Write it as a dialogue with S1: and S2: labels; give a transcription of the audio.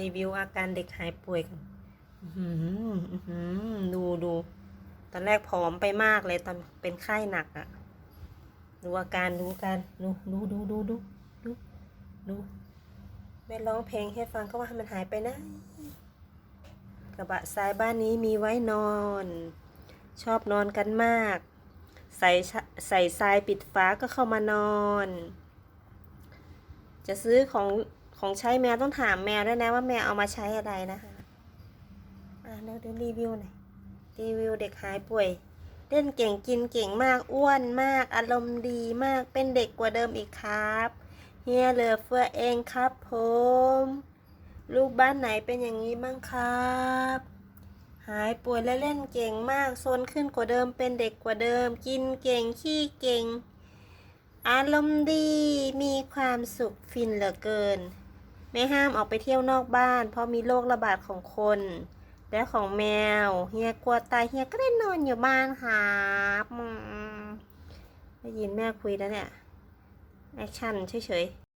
S1: รีวิวอาการเด็กหายป่วยกันดูดู ตอนแรกผอมไปมากเลยตอนเป็นไข้หนักอะ่ะ ดูอาการดูการดูดูดูดูดูดูดูแม่ร้องเพลงให้ฟังก็ว่ามันหายไปนะ กระบะทรายบ้านนี้มีไว้นอน ชอบนอนกันมาก ใส่ใส่ทรายปิดฟ้าก็เข้ามานอน จะซื้อของ ของใช้แมวต้องถามแมวด้วยนะว่าแมวเอามาใช้อะไรนะคะอะเดี๋ยวเดี๋ยวรีวิวหน่อยรีวิวเด็กหายป่วยเล่นเก่งกินเก่งมากอ้วนมาก อารมณ์ดีมากเป็นเด็กกว่าเดิมอีกครับเฮียเหลือเฟือเองครับผมลูกบ้านไหนเป็นอย่างนี้บ้างครับ หายป่วยและเล่นเก่งมากโซนขึ้นกว่าเดิมเป็นเด็กกว่าเดิม กินเก่งขี้เก่ง อารมณ์ดีมีความสุขฟินเหลือเกิน ไม่ห้ามออกไปเที่ยวนอกบ้าน เพราะมีโรคระบาดของคน และของแมว เฮียกลัวตายเฮียก็ได้นอนอยู่บ้านครับได้ยินแม่คุยแล้วเนี่ย แอคชั่นเฉยๆ